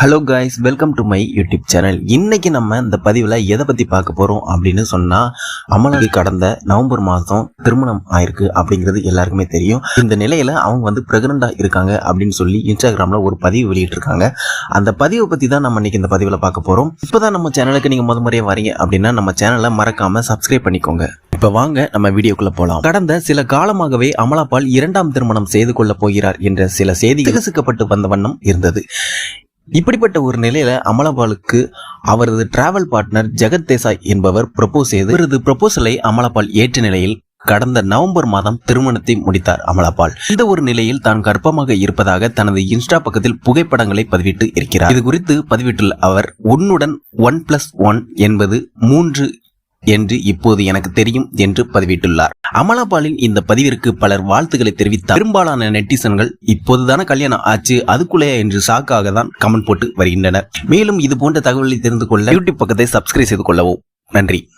Hello guys welcome to my YouTube channel இன்றைக்கி நம்ம இந்த பதிவில் எதை பற்றி பார்க்க போகிறோம் அப்படின்னு சொன்னால் அமலாக்கு கடந்த நவம்பர் மாதம் திருமணம் ஆயிருக்கு அப்படிங்கிறது எல்லாருக்குமே தெரியும். இந்த நிலையில் அவங்க வந்து ப்ரெக்னெண்ட்டாக இருக்காங்க அப்படின்னு சொல்லி இன்ஸ்டாகிராமில் ஒரு பதிவு வெளியிட்டிருக்காங்க. அந்த பதிவை பற்றி தான் நம்ம இன்றைக்கி இந்த பதிவில் பார்க்க போகிறோம் இப்போ தான் நம்ம சேனலுக்கு நீங்கள் முத முறையாக வரீங்க அப்படின்னா நம்ம சேனலை மறக்காமல் சப்ஸ்கிரைப் பண்ணிக்கோங்க. இப்போ வாங்க நம்ம வீடியோக்குள்ள போகலாம் கடந்த சில காலமாகவே அமலாபால் இரண்டாம் திருமணம் செய்து கொள்ள போகிறார் என்ற சில செய்தி விகசிக்கப்பட்டு வந்த வண்ணம் இருந்தது. இப்படிப்பட்ட ஒரு நிலையில அமலபாலுக்கு அவரது டிராவல் பார்ட்னர் ஜெகத் தேசாய் என்பவர் ப்ரப்போஸ் செய்து இவரது ப்ரப்போசலை அமலபால் ஏற்ற நிலையில் கடந்த நவம்பர் மாதம் திருமணத்தை முடித்தார் அமலாபால். இந்த ஒரு நிலையில் தான் கர்ப்பமாக இருப்பதாக தனது இன்ஸ்டா பக்கத்தில் புகைப்படங்களை பதிவிட்டு இருக்கிறார். இது குறித்து பதிவிட்டுள்ள அவர் உன்னுடன் ஒன் பிளஸ் ஒன் என்பது மூன்று என்று இப்போது எனக்கு தெரியும் என்று பதிவிட்டுள்ளார். அமலாபாலின் இந்த பதிவிற்கு பலர் வாழ்த்துக்களை தெரிவித்தார். பெரும்பாலான நெட்டிசன்கள் இப்போதுதான கல்யாணம் ஆச்சு அதுக்குள்ளேயே என்று ஷாக்காக தான் கமெண்ட் போட்டு வருகின்றனர். மேலும் இது போன்ற தகவல்களை தெரிந்து கொள்ள யூடியூப் பக்கத்தை சப்ஸ்கிரைப் செய்து கொள்ளவும். நன்றி.